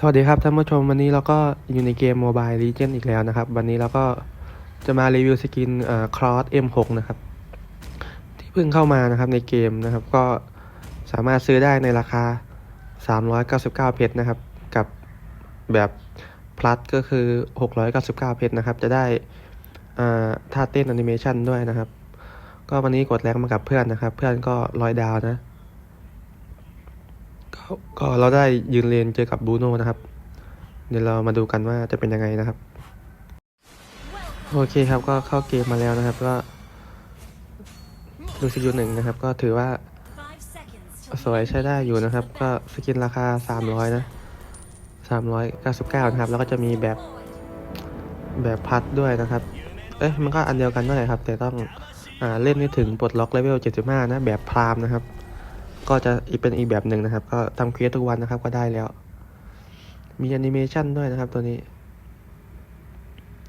สวัสดีครับท่านผู้ชมวันนี้เราก็อยู่ในเกม Mobile Legends อีกแล้วนะครับ วันนี้เราก็จะมารีวิวสกินเอ่อ Cross M6 นะครับ ที่เพิ่งเข้ามานะครับในเกมนะครับ ก็สามารถซื้อได้ในราคา 399 เพชรนะครับ กับแบบพลัสก็คือ 699 เพชรนะครับ จะได้อ่าท่าเต้นแอนิเมชันด้วยนะครับ ก็วันนี้กดแรงมากับเพื่อนนะครับ เพื่อนก็ร้อยดาวนะ ก็เราได้ยืนเลนเจอกับบรูโน่นะครับ เดี๋ยวเรามาดูกันว่าจะเป็นยังไงนะครับ โอเคครับก็เข้าเกมมาแล้วนะครับ ก็ดูสกิลหนึ่งนะครับ ก็ถือว่าสวยใช้ได้อยู่นะครับ ก็สกินราคา 300 นะ 399 นะครับ แล้วก็จะมีแบบแบบพัดด้วยนะครับ เอ๊ะมันก็อันเดียวกันนั่นแหละครับ แต่ต้องอ่าเล่นให้ถึงปลดล็อกเลเวล 75 นะ แบบพรามนะครับ ก็จะอีกเป็นอีกแบบหนึ่งนะครับ ก็ทำเควสทุกวันนะครับก็ได้แล้ว มีแอนิเมชันด้วยนะครับตัวนี้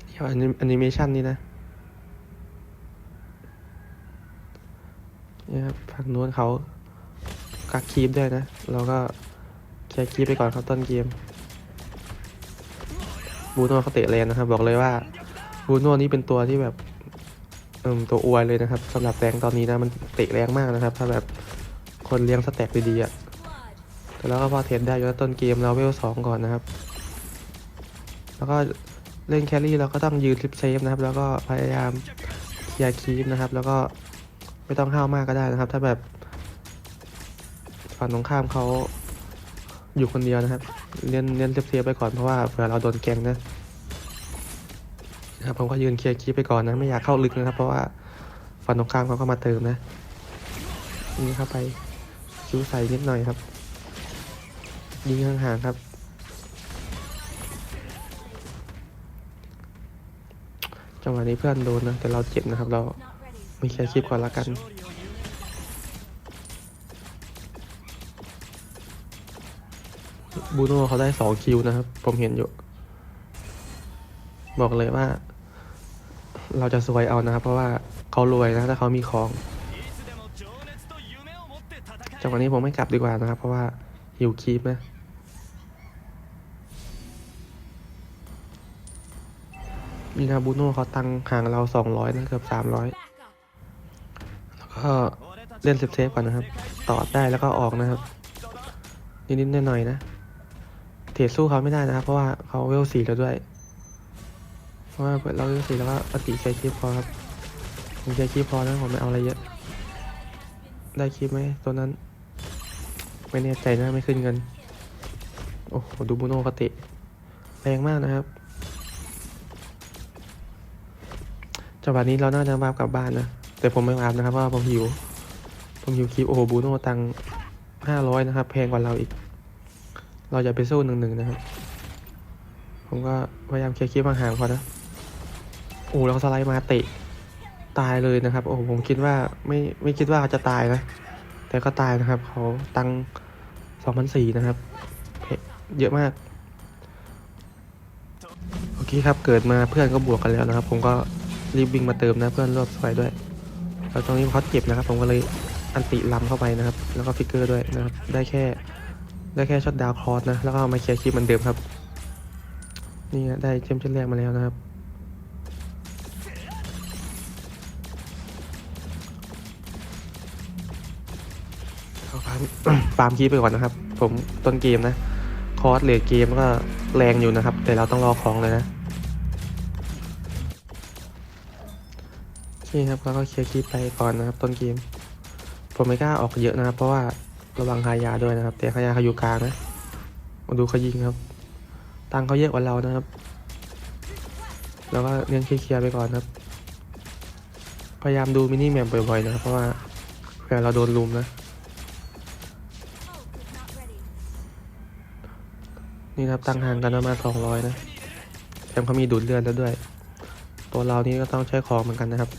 เดี๋ยวแอนิเมชันนี้นะนี่ครับฝั่งนู้นเขากักคีบด้วยนะ เราก็แค่คีบไปก่อนครับต้นเกม บูโน่เขาเตะแรงนะครับ บอกเลยว่าบูโน่นี่เป็นตัวที่แบบเอ่มตัวอวยเลยนะครับสำหรับแรงตอนนี้นะมันเตะแรงมากนะครับ ถ้าแบบ คนเลี้ยงสแต็กดีๆอะ่ะแต่แล้วก็พอเทรดได้ก็ต้นเกมเราเวลสองก่อนนะครับ แล้วก็เล่นแครี่เราก็ต้องยืนคลิปเซฟนะครับ แล้วก็พยายามเคลียร์คีปนะครับ แล้วก็ไม่ต้องห้าวมากก็ได้นะครับ ถ้าแบบฝั่งตรงข้ามเขาอยู่คนเดียวนะครับเล่นเล่นเซฟๆไปก่อนเพราะว่าเผื่อเราโดนแกงนะนะครับผมก็ยืนเคลียร์คีปไปก่อนนะไม่อยากเข้าลึกนะครับ เพราะว่าฝั่งตรงข้ามเขาก็มาเติมนะนี่เข้าไป คิ้วใส่นิดหน่อยครับ ยิงห่างๆครับ จังหวะนี้เพื่อนโดนนะ แต่เราเจ็บนะครับ เราไม่แค่คลิปก่อนละกันบูโน่เขาได้สองคิวนะครับ ผมเห็นอยู่ บอกเลยว่า เราจะซวยเอานะครับ เพราะว่าเขารวยนะถ้าเขามีของ จังหวะนี้ผมไม่กลับดีกว่านะครับ เพราะว่าหิวคีปนะมีนาบูโน่เขาตังห่างเราสองร้อยนะเกือบสามร้อยแล้วก็เล่นเซฟเซฟก่อนนะครับ ตอดได้แล้วก็ออกนะครับนิดๆหน่อยๆนะ เทรดสู้เขาไม่ได้นะครับ เพราะว่าเขาเวลสี่แล้วด้วย เพราะว่าเราเวลสี่แล้วก็ปฏิใช้คลิปพอครับผมใช้คลิปพอนะผมไม่เอาอะไรเยอะ ได้คลิปไหมตัวนั้น ไม่แน่ใจนะไม่ขึ้นเงิน โอ้โหดูบูโน่เขาเตะแรงมากนะครับจังหวะนี้เราน่าจะวาร์ปกลับบ้านนะ แต่ผมไม่วาร์ปนะครับเพราะว่าผมหิว ผมหิวคลิปโอ้โหบูโน่ตังห้าร้อยนะครับแพงกว่าเราอีก เราจะไปสู้หนึ่งหนึ่งนะครับ ผมก็พยายามเคลียร์คลิปห่างๆพอนะโอ้เราสไลด์มาเตะตายเลยนะครับ โอ้โหผมคิดว่าไม่ไม่คิดว่าเขาจะตายนะ แต่ก็ตายนะครับเขาตังสองพันสี่นะครับเพเยอะมาก โอเคครับเกิดมาเพื่อนก็บวกกันแล้วนะครับ ผมก็รีบวิ่งมาเติมนะเพื่อนรวบสวยด้วยแล้วตรงนี้เขาเจ็บนะครับ ผมก็เลยอันติลำเข้าไปนะครับ แล้วก็ฟิกเกอร์ด้วยนะครับ ได้แค่ได้แค่ช็อตดาวคอร์สนะ แล้วก็มาเคลียร์คลิปเหมือนเดิมครับ นี่นะได้เจมชั้นแรกมาแล้วนะครับาฟาร์มฟาร์มคีปไปก่อนนะครับ ผมต้นเกมนะ คอร์สเลทเกมก็แรงอยู่นะครับ แต่เราต้องรอของเลยนะนี่ครับแล้วก็เคลียร์คลิปไปก่อนนะครับ ต้นเกม ผมไม่กล้าออกเยอะนะครับ เพราะว่าระวังคายาด้วยนะครับ แต่คายาเขาอยู่กลางนะมาดูเขายิงครับ ตังเขาเยอะกว่าเรานะครับ แล้วก็เน้นเคลียร์ไปก่อนครับ พยายามดูมินิแมปบ่อยๆนะครับ เพราะว่าเผื่อเราโดนลุมนะ นี่ครับตั้งห่างกันประมาณสองร้อยนะแถมเขามีดูดเลือดแล้วด้วย ตัวเรานี่ก็ต้องใช้ของเหมือนกันนะครับ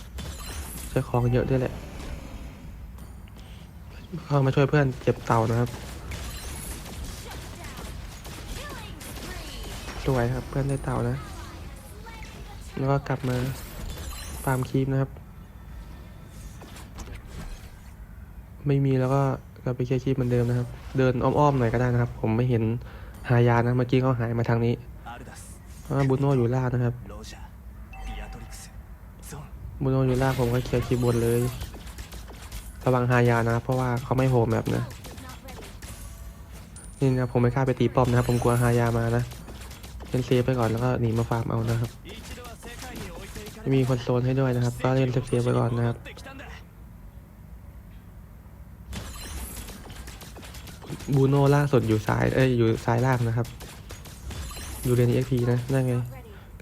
ใช้ของเยอะด้วยแหละเข้ามาช่วยเพื่อนเก็บเต่านะครับสวยครับเพื่อนได้เต่านะ แล้วก็กลับมาฟาร์มคีปนะครับ ไม่มีแล้วก็กลับไปเคลียร์คีปเหมือนเดิมนะครับ เดินอ้อมๆหน่อยก็ได้นะครับ ผมไม่เห็น หายานะ เมื่อกี้เขาหายมาทางนี้บูโนอยู่ล่านะครับ บูโนอยู่ล่าผมก็เคลียร์คีย์บนเลยระวังหายานะ เพราะว่าเขาไม่โฮมแบบนะ นี่นะผมไม่กล้าไปตีป้อมนะครับ ผมกลัวหายามานะเล่นเซฟไปก่อนแล้วก็หนีมาฟาร์มเอานะครับ มีคนโซนให้ด้วยนะครับ ก็เล่นเซฟๆไปก่อนนะครับ บูโน่ล่าสุดอยู่ซ้าย เอ้ย อยู่ซ้ายล่างนะครับ อยู่เรนเอ็กพีนะ นั่นไง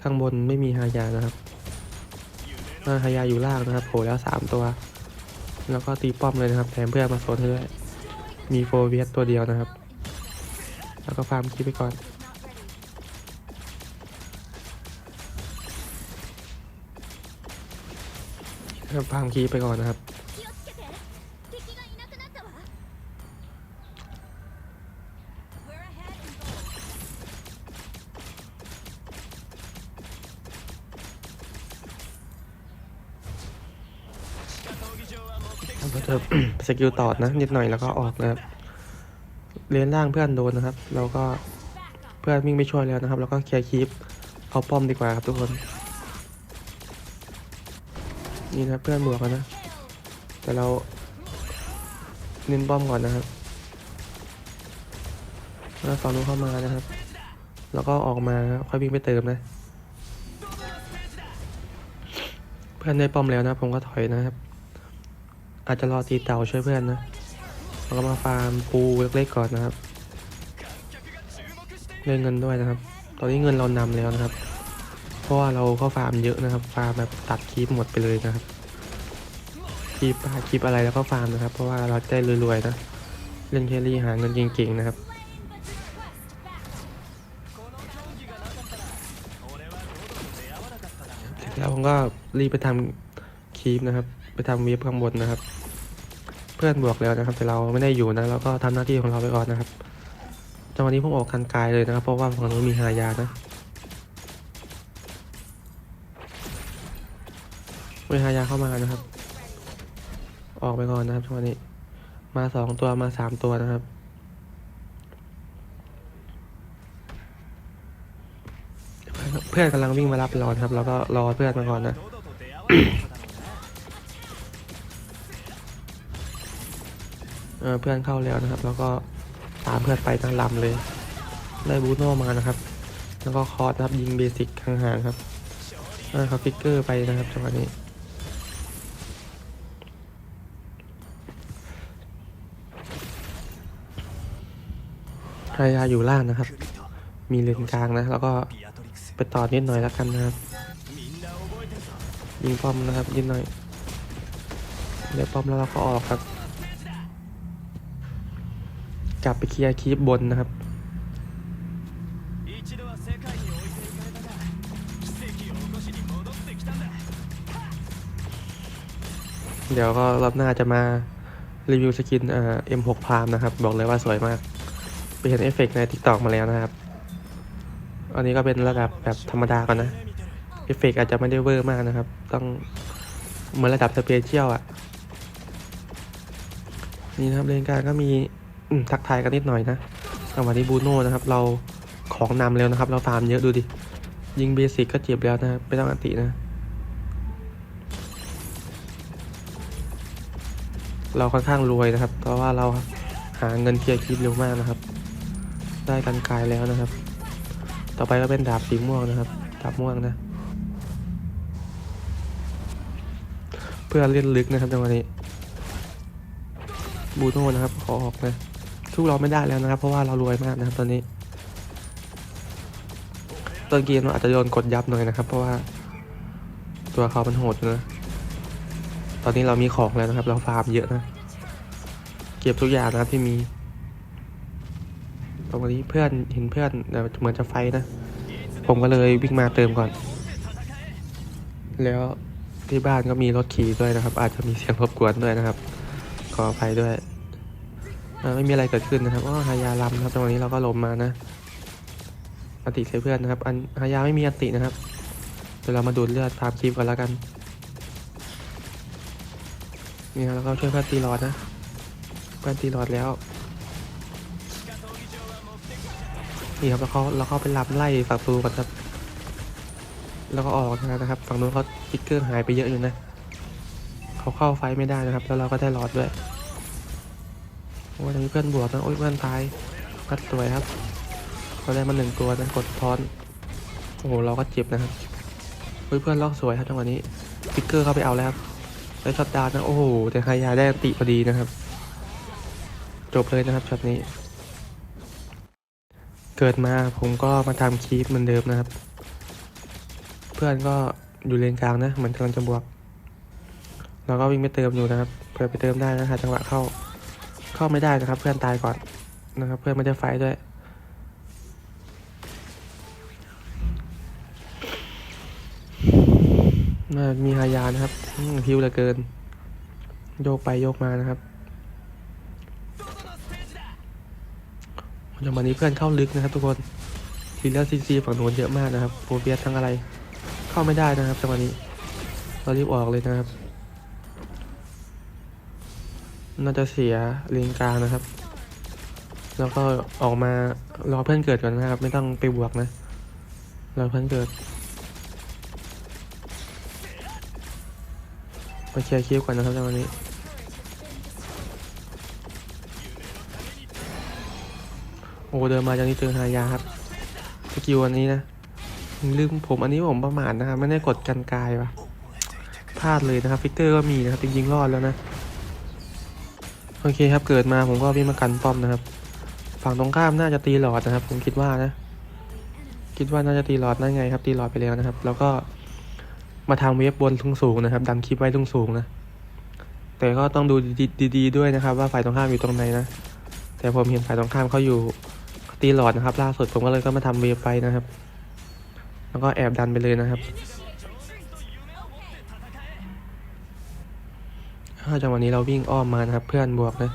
ข้างบนไม่มีฮายานะครับอ่าฮายาอยู่ล่างนะครับ โผล่แล้วสามตัว แล้วก็ตีป้อมเลยนะครับ แถมเพื่อนมาโซนให้ด้วย มีโฟเวียสตัวเดียวนะครับ แล้วก็ฟาร์มคีปไปก่อนครับฟาร์มคีไปก่อนนะครับ สกิลตอดนะ นิดหน่อยแล้วก็ออกนะครับเลนล่างเพื่อนโดนนะครับ เราก็เพื่อนวิ่งไปช่วยแล้วนะครับ แล้วก็เคลียร์คีปเอาป้อมดีกว่าครับทุกคน นี่นะเพื่อนบวกนนะแต่เราเน้นป้อมก่อนนะครับแล้วฝั่งนู้นเข้ามานะครับ แล้วก็ออกมาค่อยวิ่งไปเติมนะ เพื่อนได้ป้อมแล้วนะ ผมก็ถอยนะครับ อาจจะรอตีเต่าช่วยเพื่อนนะแล้วก็มาฟาร์มปูเล็กๆก่อนนะครับได้เงินด้วยนะครับ ตอนนี้เงินเรานำแล้วนะครับ เพราะว่าเราก็ฟาร์มเยอะนะครับ ฟาร์มแบบตัดคีปหมดไปเลยนะครับคีปปลาคีปอะไรแล้วก็ฟาร์มนะครับ เพราะว่าเราได้รวยๆนะ เล่นแครี่หาเงินเก่งๆนะครับแล้วผมก็รีบไปทำคีปนะครับ ไปทำเว็บข้างบนนะครับ เพื่อนบวกแล้วนะครับ แต่เราไม่ได้อยู่นะเราก็ทำหน้าที่ของเราไปก่อนนะครับจังหวะนี้ผมออกกันกายเลยนะครับ เพราะว่าฝั่งนู้นมีหายานะม่หายาเข้ามานะครับ ออกไปก่อนนะครับจังหวะนี้ มาสองตัวมาสามตัวนะครับเพื่อนกำลังวิ่งมารับเรานะครับ เราก็รอเพื่อนมาก่อนนะ เพื่อนเข้าแล้วนะครับ แล้วก็ตามเพื่อนไปทั้งลำเลยได้บูโน่มานะครับ แล้วก็คอร์สครับยิงเบสิกห่างๆครับเขาฟิกเกอร์ไปนะครับจังหวะนี้ไทรยาอยู่ล่างนะครับ มีเลนกลางนะ แล้วก็ไปต่อนิดหน่อยแล้วกันนะครับ ยิงป้อมนะครับยิงหน่อยเดี๋ยวป้อมแล้วเราก็ออกครับ ลับไปเคลียร์คลิปบนนะครับ เดี๋ยวก็รอบหน้าจะมารีวิวสกินเอ็มหกพามนะครับ บอกเลยว่าสวยมาก ไปเห็นเอฟเฟกในทิกตอกมาแล้วนะครับ อันนี้ก็เป็นระดับแบบธรรมดาก่อนนะเอฟเฟกอาจจะไม่ได้เวอร์มากนะครับ ต้องเหมือนระดับสเปเชียลอะนี่นะครับเลนการก็มี ทักทายกันนิดหน่อยนะจังหวะนี้บูโน่นะครับ เราของนำแล้วนะครับ เราฟาร์มเยอะดูดิ ยิงเบสิกก็เจ็บแล้วนะครับไม่ต้องอันตินะ เราค่อนข้างรวยนะครับ เพราะว่าเราหาเงินเคลียร์คลิปเร็วมากนะครับ ได้กันกายแล้วนะครับ ต่อไปก็เป็นดาบสีม่วงนะครับ ดาบม่วงนะ เพื่อเล่นลึกนะครับจังหวะนี้ บูโน่นะครับ ขอออกนะ ทุกเราไม่ได้แล้วนะครับ เพราะว่าเรารวยมากนะครับตอนนี้ต้นเกมเราอาจจะโดนกดยับหน่อยนะครับ เพราะว่า ตัวเขามันโหดอยู่นะตอนนี้เรามีของแล้วนะครับ เราฟาร์มเยอะนะ เก็บทุกอย่างนะครับที่มีตรงนี้เพื่อนเห็นเพื่อนเหมือนจะไฟนะ ผมก็เลยวิ่งมาเติมก่อน แล้วที่บ้านก็มีรถขี่ด้วยนะครับ อาจจะมีเสียงรบกวนด้วยนะครับ ขออภัยด้วย ไม่มีอะไรเกิดขึ้นนะครับอ๋อฮายาลำนะครับตรงนี้เราก็ล้มมานะอันติใส่เพื่อนนะครับอันฮายาไม่มีอันตินะครับเดี๋ยวเรามาดูดเลือดตามคลิปกันแล้วกันนี่ครับแล้วก็ช่วยเพื่อนตีหลอดนะเพื่อนตีหลอดแล้วนี่ครับแล้วเขาแล้วเขาไปรับไล่ฝั่งตูกันครับ แล้วก็ออกนะครับ ฝั่งนู้นเขาสติ๊กเกอร์หายไปเยอะอยู่นะเขาเข้าไฟไม่ได้นะครับ แล้วเราก็ได้หลอดด้วย อ้ยตอนนี้เพื่อนบวกนะโอ้ยเพื่อนตายกัดสวยครับเขาได้มาหนึ่งตัวนะกดทอนโอ้โหเราก็เจ็บนะครับเฮ้ยเพื่อนลอกสวยครับจังหวะนี้สติ๊กเกอร์เข้าไปเอาแล้วครับได้ช็อตดาวน์นะโอ้โหแต่ฮายาได้ติพอดีนะครับ จบเลยนะครับช็อตนี้ เกิดมาผมก็มาทำคีปเหมือนเดิมนะครับ เพื่อนก็อยู่เลนกลางนะเหมือนกำลังจะบวกเราก็วิ่งไปเติมอยู่นะครับเพื่อไปเติมได้นะหาจังหวะเข้า เข้าไม่ได้นะครับ เพื่อนตายก่อนนะครับ เพื่อนไม่ได้ไฟด้วยน่ามีฮายานะครับอืมพิวเหลือเกิน โยกไปโยกมานะครับจังหวะนี้เพื่อนเข้าลึกนะครับ ทุกคนทีแล้วซีซีฝั่งโน้นเยอะมากนะครับโฟเบียทั้งอะไร เข้าไม่ได้นะครับจังหวะนี้เรารีบออกเลยนะครับ น่าจะเสียเลนกลางนะครับ แล้วก็ออกมารอเพื่อนเกิดก่อนนะครับ ไม่ต้องไปบวกนะ รอเพื่อนเกิดมาเคลียร์คิวก่อนนะครับจังหวะนี้โอ้เดินมาจากนี้เจอฮายาครับสกิลอันนี้นะลืมผมอันนี้ผมประมาทนะครับไม่ได้กดกันกายวะพลาดเลยนะครับฟิกเกอร์ก็มีนะครับจริงๆรอดแล้วนะ โอเคครับเกิดมาผมก็วิ่งมากันป้อมนะครับ ฝั่งตรงข้ามน่าจะตีหลอดนะครับ ผมคิดว่านะ คิดว่าน่าจะตีหลอดนั่นไงครับ ตีหลอดไปแล้วนะครับ แล้วก็มาทางเวฟบนทุ่งสูงนะครับดันคลิปไว้ทุ่งสูงนะ แต่ก็ต้องดูดีๆด้วยนะครับ ว่าฝ่ายตรงข้ามอยู่ตรงไหนนะ แต่ผมเห็นฝ่ายตรงข้ามเขาอยู่ตีหลอดนะครับ ล่าสุดผมก็เลยก็มาทำเวฟไปนะครับ แล้วก็แอบดันไปเลยนะครับ ถ้าจังหวะนี้เราวิ่งอ้อมมานะครับ เพื่อนบวกนะ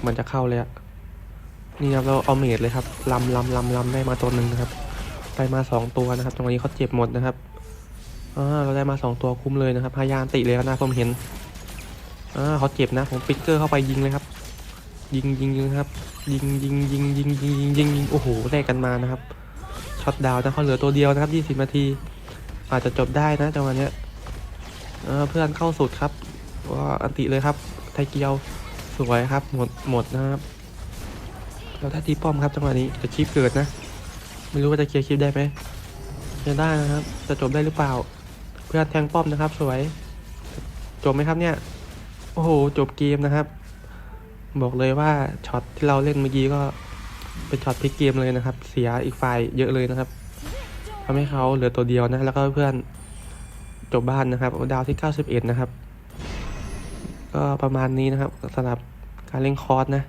เหมันจะเข้าเลยอะนี่ครับเราเอาเมดเลยครับลำลำลำลำได้มาตัวหนึ่งนะครับไปมาสองตัวนะครับจังหวะนี้เขาเจ็บหมดนะครับอ่าเราได้มาสองตัวคุ้มเลยนะครับพยายามติเลยนะผมเห็นอ่าเขาเจ็บนะผมปิกเกอร์เข้าไปยิงเลยครับ ยิงยิงยิงครับยิงยิงยิงยิงยิงยิงยิงยิงโอ้โหแลกกันมานะครับช็อตดาวน์นะเขาเหลือตัวเดียวนะครับยี่สิบนาที อาจจะจบได้นะจังหวะนี้เพื่อนเข้าสุดครับ ว่าอันติเลยครับ ไทเกียว สวยครับ หมด หมดนะครับ เราได้ทีป้อมครับจังหวะนี้จะคลิปเกิดนะ ไม่รู้ว่าจะเคลียร์คลิปได้ไหมจะได้นะครับ จะจบได้หรือเปล่า เพื่อนแทงป้อมนะครับ สวย จบไหมครับเนี่ย โอ้โห จบเกมนะครับ บอกเลยว่าช็อตที่เราเล่นเมื่อกี้ก็เป็นช็อตพลิกเกมเลยนะครับ เสียอีกฝ่ายเยอะเลยนะครับทำให้เขาเหลือตัวเดียวนะ แล้วก็เพื่อนจบบ้านนะครับ ดาวที่ 91 นะครับ ก็ประมาณนี้นะครับสำหรับการเล่นคอร์สนะ